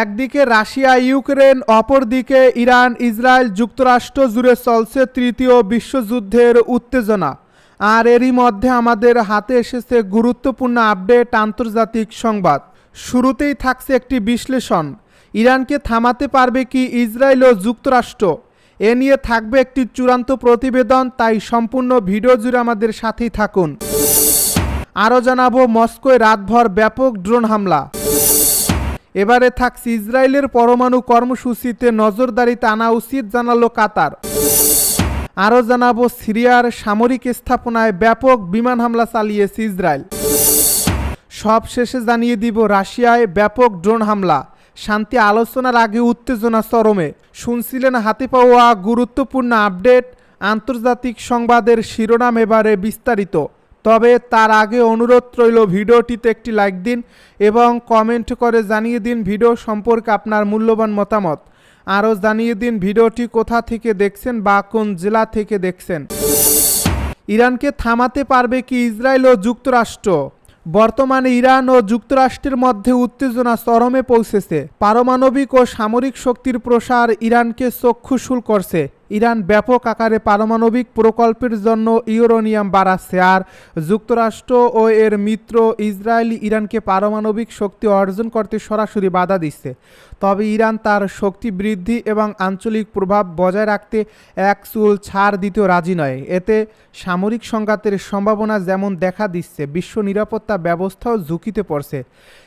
একদিকে Russia, Ukraine, অপরদিকে Iran, Israel যুক্তরাষ্ট্র জুড়ে চলছে তৃতীয় বিশ্বযুদ্ধের উত্তেজনা। আর এরই মধ্যে আমাদের হাতে এসেছে গুরুত্বপূর্ণ আপডেট, আন্তর্জাতিক সংবাদ। শুরুতেই থাকছে একটি বিশ্লেষণ। ইরানকে থামাতে পারবে কি ইসরায়েল ও যুক্তরাষ্ট্র? এ নিয়ে থাকবে একটি চূড়ান্ত প্রতিবেদন, তাই সম্পূর্ণ ভিডিও জুড়ে আমাদের সাথেই থাকুন। আরও জানাব, মস্কোয় রাতভর ব্যাপক ড্রোন হামলা। এবারে থাকছে ইসরায়েলের পরমাণু কর্মসূচিতে নজরদারিতে আনা উচিত জানালো কাতার। আরও জানাব সিরিয়ার সামরিক স্থাপনায় ব্যাপক বিমান হামলা চালিয়েছে ইসরায়েল। সব শেষে জানিয়ে দিব রাশিয়ায় ব্যাপক ড্রোন হামলা। শান্তি আলোচনার আগে উত্তেজনা চরমে। শুনছিলেন হাতে পাওয়া গুরুত্বপূর্ণ আপডেট। আন্তর্জাতিক সংবাদের শিরোনাম এবারে বিস্তারিত। তবে তার আগে অনুরোধ রইল ভিডিওটিতে একটি লাইক দিন এবং কমেন্ট করে জানিয়ে দিন ভিডিও সম্পর্কে আপনার মূল্যবান মতামত। আরও জানিয়ে দিন ভিডিওটি কোথা থেকে দেখছেন বা কোন জেলা থেকে দেখছেন। ইরানকে থামাতে পারবে কি ইসরায়েল ও যুক্তরাষ্ট্র? বর্তমানে ইরান ও যুক্তরাষ্ট্রের মধ্যে উত্তেজনা চরমে পৌঁছেছে। পারমাণবিক ও সামরিক শক্তির প্রসার ইরানকে চক্ষুশূল করছে। ইরান ব্যাপক আকারে পারমাণবিক প্রকল্পের জন্য ইউরোনিয়াম বাড়াচ্ছে আর যুক্তরাষ্ট্র ও এর মিত্র ইসরায়েল ইরানকে পারমাণবিক শক্তি অর্জন করতে সরাসরি বাধা দিচ্ছে। তবে ইরান তার শক্তি বৃদ্ধি এবং আঞ্চলিক প্রভাব বজায় রাখতে এক চুল ছাড় দিতেও রাজি নয়। এতে সামরিক সংঘাতের সম্ভাবনা যেমন দেখা দিচ্ছে, বিশ্ব নিরাপত্তা ব্যবস্থাও ঝুঁকিতে পড়ছে।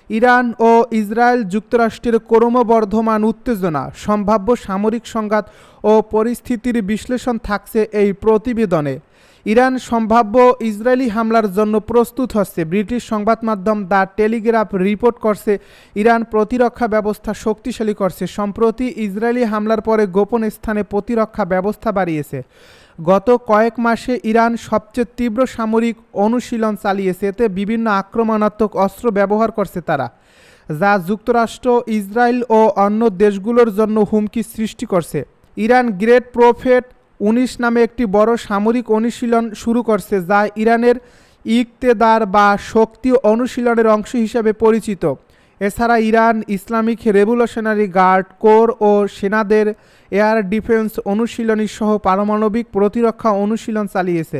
ইরান ও ইসরায়েল যুক্তরাষ্ট্রের ক্রমবর্ধমান উত্তেজনা, সম্ভাব্য সামরিক সংঘাত ও পরিস্থিতির বিশ্লেষণ থাকছে এই প্রতিবেদনে। ইরান সম্ভাব্য ইসরায়েলি হামলার জন্য প্রস্তুত হচ্ছে। ব্রিটিশ সংবাদ মাধ্যম দ্য টেলিগ্রাফ রিপোর্ট করছে, ইরান প্রতিরক্ষা ব্যবস্থা শক্তিশালী করছে, সম্প্রতি ইসরায়েলি হামলার পরে গোপন স্থানে প্রতিরক্ষা ব্যবস্থা বাড়িয়েছে। গত কয়েক মাসে ইরান সবচেয়ে তীব্র সামরিক অনুশীলন চালিয়েছে, এতে বিভিন্ন আক্রমণাত্মক অস্ত্র ব্যবহার করছে তারা, যা যুক্তরাষ্ট্র, ইসরায়েল ও অন্য দেশগুলোর জন্য হুমকি সৃষ্টি করছে। ইরান গ্রেট প্রফেট উনিশ নামে একটি বড় সামরিক অনুশীলন শুরু করছে, যা ইরানের ইকতেদার বা শক্তি অনুশীলনের অংশ হিসাবে পরিচিত। এছাড়া Iran Islamic Revolutionary Guard, Corps ও সেনাদের এয়ার ডিফেন্স অনুশীলনী সহ পারমাণবিক প্রতিরক্ষা অনুশীলন চালিয়েছে।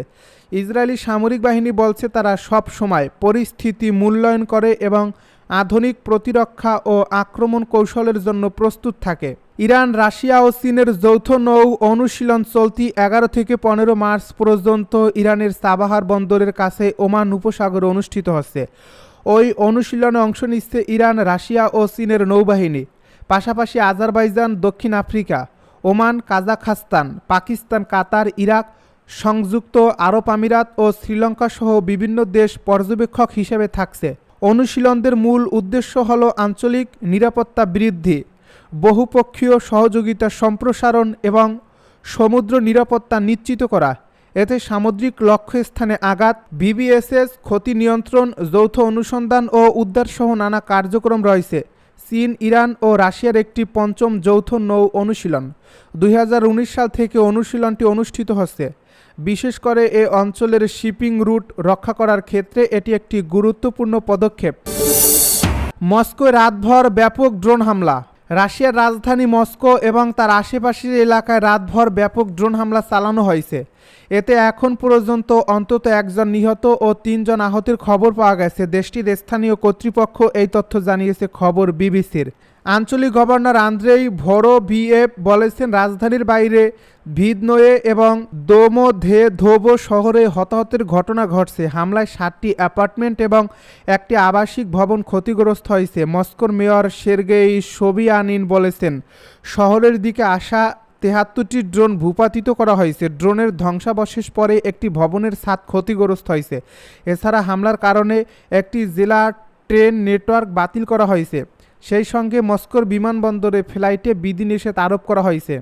ইসরায়েলি সামরিক বাহিনী বলছে তারা সব সময় পরিস্থিতি মূল্যায়ন করে এবং আধুনিক প্রতিরক্ষা ও আক্রমণ কৌশলের জন্য প্রস্তুত থাকে। ইরান, রাশিয়া ও চীনের যৌথ নৌ অনুশীলন চলতি এগারো থেকে পনেরো মার্চ পর্যন্ত ইরানের সাবাহার বন্দরের কাছে ওমান উপসাগরে অনুষ্ঠিত হচ্ছে। ওই অনুশীলনে অংশ নিচ্ছে ইরান, রাশিয়া ও চীনের নৌবাহিনী। পাশাপাশি আজারবাইজান, দক্ষিণ Africa, Oman, Kazakhstan, Pakistan, Qatar, Iraq, সংযুক্ত আরব আমিরাত ও শ্রীলঙ্কা সহ বিভিন্ন দেশ পর্যবেক্ষক হিসেবে থাকছে। অনুশীলনদের মূল উদ্দেশ্য হল আঞ্চলিক নিরাপত্তা বৃদ্ধি। বহুপক্ষীয় সহযোগিতা সম্প্রসারণ এবং সমুদ্র নিরাপত্তা নিশ্চিত করা। এতে সামুদ্রিক লক্ষ্যস্থানে আঘাত বিবিএসএস ক্ষতি নিয়ন্ত্রণ, যৌথ অনুসন্ধান ও উদ্ধার সহ নানা কার্যক্রম রয়েছে। চীন, ইরান ও রাশিয়ার একটি পঞ্চম যৌথ নৌ অনুশীলন। দুই হাজার উনিশ সাল থেকে অনুশীলনটি অনুষ্ঠিত হচ্ছে। বিশেষ করে এ অঞ্চলের শিপিং রুট রক্ষা করার ক্ষেত্রে এটি একটি গুরুত্বপূর্ণ পদক্ষেপ। মস্কোয় রাতভর ব্যাপক ড্রোন হামলা। রাশিয়ার রাজধানী মস্কো এবং তার আশেপাশের এলাকায় রাতভর ব্যাপক ড্রোন হামলা চালানো হয়েছে। এতে এখন পর্যন্ত অন্তত একজন নিহত ও তিনজন আহতের খবর পাওয়া গেছে। দেশটির স্থানীয় কর্তৃপক্ষ এই তথ্য জানিয়েছে, খবর বিবিসির। আঞ্চলিক গভর্নর আন্দ্রেই ভোরো ভিএফ বলেছেন, রাজধানীর বাইরে ভিদনোয়ে এবং দোমোধে ধোবো শহরে হতাহতের ঘটনা ঘটছে। হামলায় সাতটি অ্যাপার্টমেন্ট এবং একটি আবাসিক ভবন ক্ষতিগ্রস্ত হয়েছে। মস্কোর মেয়র সের্গেই সোবিয়ানিন বলেছেন, শহরের দিকে আসা তেহাত্তরটি ড্রোন ভূপাতিত করা হয়েছে। ড্রোনের ধ্বংসাবশেষ পরে একটি ভবনের ছাদ ক্ষতিগ্রস্ত হয়েছে। এছাড়া হামলার কারণে একটি জেলা ট্রেন নেটওয়ার্ক বাতিল করা হয়েছে। সেই সঙ্গে মস্কোর বিমানবন্দরে ফ্লাইটে বিধিনিষেধ আরোপ করা হয়েছে।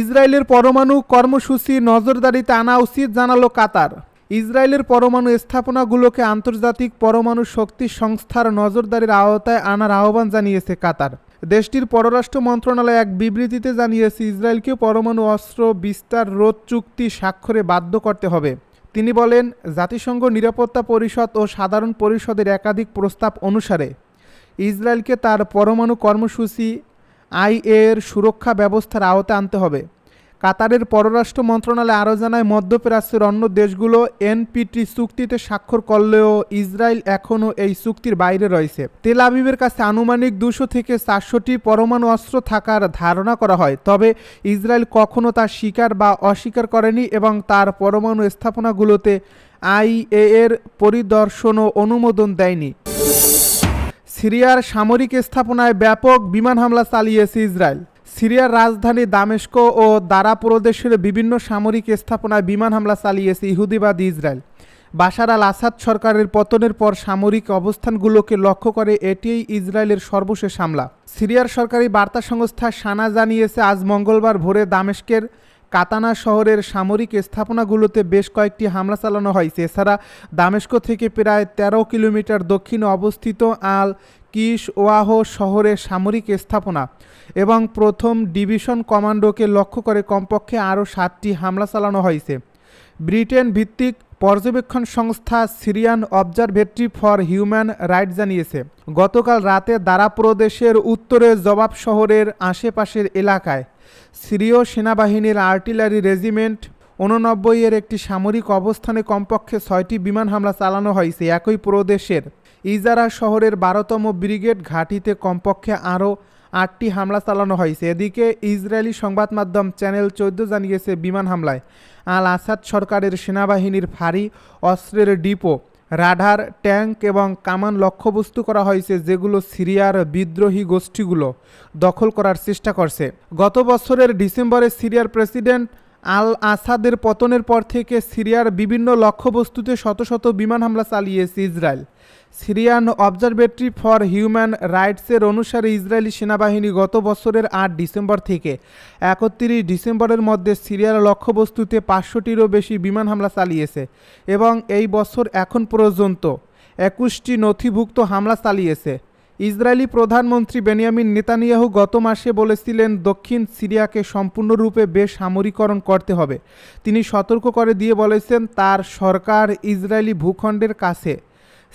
ইসরায়েলের পরমাণু কর্মসূচি নজরদারিতে আনা উচিত, জানালো কাতার। ইসরায়েলের পরমাণু স্থাপনাগুলোকে আন্তর্জাতিক পরমাণু শক্তি সংস্থার নজরদারির আওতায় আনার আহ্বান জানিয়েছে কাতার। দেশটির পররাষ্ট্র মন্ত্রণালয় এক বিবৃতিতে জানিয়েছে, ইসরায়েলকে পরমাণু অস্ত্র, বিস্তার, রোধ চুক্তি স্বাক্ষরে বাধ্য করতে হবে। তিনি বলেন, জাতিসংঘ নিরাপত্তা পরিষদ ও সাধারণ পরিষদের একাধিক প্রস্তাব অনুসারে ইসরায়েলকে তার পরমাণু কর্মসূচি আই এর সুরক্ষা ব্যবস্থার আওতায় আনতে হবে। কাতারের পররাষ্ট্র মন্ত্রণালয় আরও জানায়, মধ্যপ্রাচ্যের অন্য দেশগুলো এনপিটি চুক্তিতে স্বাক্ষর করলেও ইসরায়েল এখনও এই চুক্তির বাইরে রয়েছে। তেল আবিবের কাছে আনুমানিক দুশো থেকে চারশোটি পরমাণু অস্ত্র থাকার ধারণা করা হয়, তবে ইসরায়েল কখনও তা স্বীকার বা অস্বীকার করেনি এবং তার পরমাণু স্থাপনাগুলোতে আইএ এর পরিদর্শন ও অনুমোদন দেয়নি। সিরিয়ার সামরিক স্থাপনায় ব্যাপক বিমান হামলা চালিয়েছে ইসরায়েল। সিরিয়ার রাজধানী দামেস্ক ও দারা প্রদেশের বিভিন্ন সামরিক স্থাপনায় বিমান হামলা চালিয়েছে ইহুদিবাদী ইসরায়েল। বাশার আল আসাদ সরকারের পতনের পর সামরিক অবস্থানগুলোকে লক্ষ্য করে এটিই ইসরায়েলের সর্বশেষ হামলা। সিরিয়ার সরকারি বার্তা সংস্থা সানা জানিয়েছে, আজ মঙ্গলবার ভোরে দামেস্কের কাতানা শহরের সামরিক স্থাপনাগুলোতে বেশ কয়েকটি হামলা চালানো হয়েছে এছাড়া দামেস্ক থেকে প্রায় ১৩ কিলোমিটার দক্ষিণে অবস্থিত আল কিস ওয়াহ শহরের সামরিক স্থাপনা এবং প্রথম ডিভিশন কমান্ডোকে লক্ষ্য করে কমপক্ষে আরও সাতটি হামলা চালানো হয়েছে। ব্রিটেন ভিত্তিক পর্যবেক্ষণ সংস্থা Syrian Observatory for Human Right জানিয়েছে, গতকাল রাতে দারা প্রদেশের উত্তরে জবাব শহরের আশেপাশের এলাকায় সিরীয় সেনাবাহিনীর আর্টিলারি রেজিমেন্ট উননব্বই এর একটি সামরিক অবস্থানে কমপক্ষে ছয়টি বিমান হামলা চালানো হয়েছে একই প্রদেশের। ইজারা শহরের বারোতম ব্রিগেড ঘাঁটিতে কমপক্ষে আরও আটটি হামলা চালানো হয়েছে। এদিকে ইসরায়েলি সংবাদ মাধ্যম চ্যানেল চোদ্দ জানিয়েছে বিমান হামলায় আল আসাদ সরকারের সেনাবাহিনীর ভারী অস্ত্রের ডিপো রাডার ট্যাঙ্ক এবং কামান লক্ষ্যবস্তু করা হয়েছে, যেগুলো সিরিয়ার বিদ্রোহী গোষ্ঠীগুলো দখল করার চেষ্টা করছে। গত বছরের ডিসেম্বরে সিরিয়ার প্রেসিডেন্ট আল আসাদের পতনের পর থেকে সিরিয়ার বিভিন্ন লক্ষ্যবস্তুতে শত শত বিমান হামলা চালিয়েছে Israel. Syrian Observatory for Human রাইটসের অনুসারে ইসরায়েলি সেনাবাহিনী গত বছরের আট ডিসেম্বর থেকে একত্রিশ ডিসেম্বরের মধ্যে সিরিয়ার লক্ষ্যবস্তুতে পাঁচশোটিরও বেশি বিমান হামলা চালিয়েছে এবং এই বছর এখন পর্যন্ত একুশটি নথিভুক্ত হামলা চালিয়েছে। ইসরায়েলি প্রধানমন্ত্রী বেনিয়ামিন নেতানিয়াহু গত মাসে বলেছিলেন, দক্ষিণ সিরিয়াকে সম্পূর্ণরূপে বেসামরিকরণ করতে হবে। তিনি সতর্ক করে দিয়ে বলেছেন, তার সরকার ইসরায়েলি ভূখণ্ডের কাছে।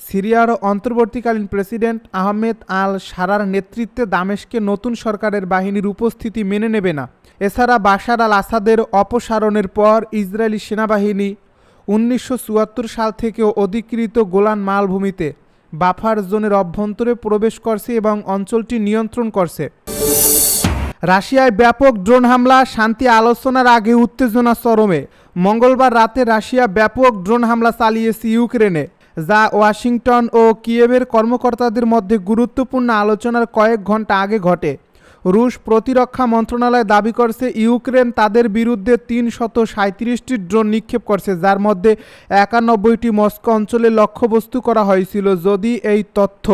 সিরিয়ার অন্তর্বর্তীকালীন প্রেসিডেন্ট আহমেদ আল সারার নেতৃত্বে দামেশকে নতুন সরকারের বাহিনীর উপস্থিতি মেনে নেবে না। এছাড়া বাশার আল আসাদের অপসারণের পর ইসরায়েলি সেনাবাহিনী উনিশশো চুয়াত্তর সাল থেকে অধিকৃত গোলান মালভূমিতে বাফার জোনের অভ্যন্তরে প্রবেশ করছে এবং অঞ্চলটি নিয়ন্ত্রণ করছে। রাশিয়ায় ব্যাপক ড্রোন হামলা, শান্তি আলোচনার আগে উত্তেজনা চরমে। মঙ্গলবার রাতে রাশিয়া ব্যাপক ড্রোন হামলা চালিয়েছে ইউক্রেনে, যা ওয়াশিংটন ও কিয়েভের কর্মকর্তাদের মধ্যে গুরুত্বপূর্ণ আলোচনার কয়েক ঘণ্টা আগে ঘটে। রুশ প্রতিরক্ষা মন্ত্রণালয় দাবি করছে, ইউক্রেন তাদের বিরুদ্ধে তিন শত সাঁত্রিশটি ড্রোন নিক্ষেপ করছে, যার মধ্যে একানব্বইটি মস্কো অঞ্চলে লক্ষ্যবস্তু করা হয়েছিল। যদি এই তথ্য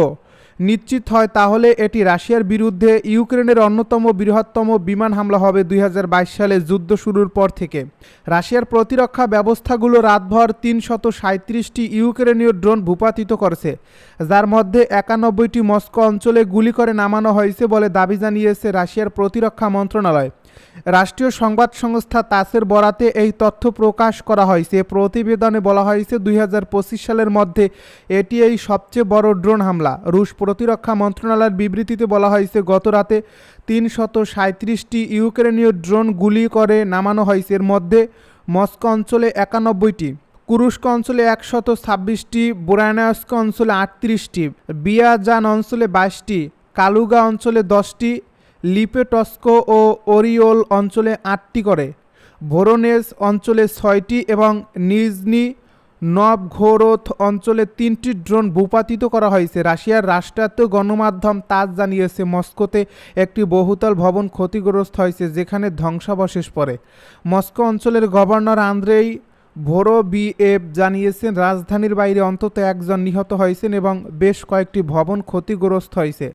নিশ্চিত হয় তাহলে এটি রাশিয়ার বিরুদ্ধে ইউক্রেনের অন্যতম বৃহত্তম বিমান হামলা হবে দুই হাজার বাইশ সালে যুদ্ধ শুরুর পর থেকে। রাশিয়ার প্রতিরক্ষা ব্যবস্থাগুলো রাতভর তিনশত সাঁত্রিশটি ইউক্রেনীয় ড্রোন ভূপাতিত করেছে, যার মধ্যে একানব্বইটি মস্কো অঞ্চলে গুলি করে নামানো হয়েছে বলে দাবি জানিয়েছে রাশিয়ার প্রতিরক্ষা মন্ত্রণালয়। রাষ্ট্রীয় সংবাদ সংস্থা তাসের বরাতে এই তথ্য প্রকাশ করা হয়েছে প্রতিবেদনে বলা হয়েছে, দুই হাজার পঁচিশ সালের মধ্যে এটি এই সবচেয়ে বড় ড্রোন হামলা। রুশ প্রতিরক্ষা মন্ত্রণালয়ের বিবৃতিতে বলা হয়েছে, গত রাতে তিনশত সাঁত্রিশটি ইউক্রেনীয় ড্রোন গুলি করে নামানো হয়েছে। এর মধ্যে মস্কো অঞ্চলে একানব্বইটি কুরুস্ক অঞ্চলে একশত ছাব্বিশটি, বোরানাস্ক অঞ্চলে আটত্রিশটি, বিয়াজান অঞ্চলে বাইশটি, কালুগা অঞ্চলে দশটি লিপেটস্কো ও ওরিওল অঞ্চলে আটটি করে, ভোরোনেজ অঞ্চলে ছয়টি এবং নিজনি নবঘোরোথ অঞ্চলে তিনটি ড্রোন ভূপাতিত করা হয়েছে। রাশিয়ার রাষ্ট্রায়ত্ত গণমাধ্যম তাজ জানিয়েছে, মস্কোতে একটি বহুতল ভবন ক্ষতিগ্রস্ত হয়েছে, যেখানে ধ্বংসাবশেষ পড়ে। মস্কো অঞ্চলের গভর্নর আন্দ্রেই ভোরোবিএফ জানিয়েছেন, রাজধানীর বাইরে অন্তত একজন নিহত হয়েছেন এবং বেশ কয়েকটি ভবন ক্ষতিগ্রস্ত হয়েছে।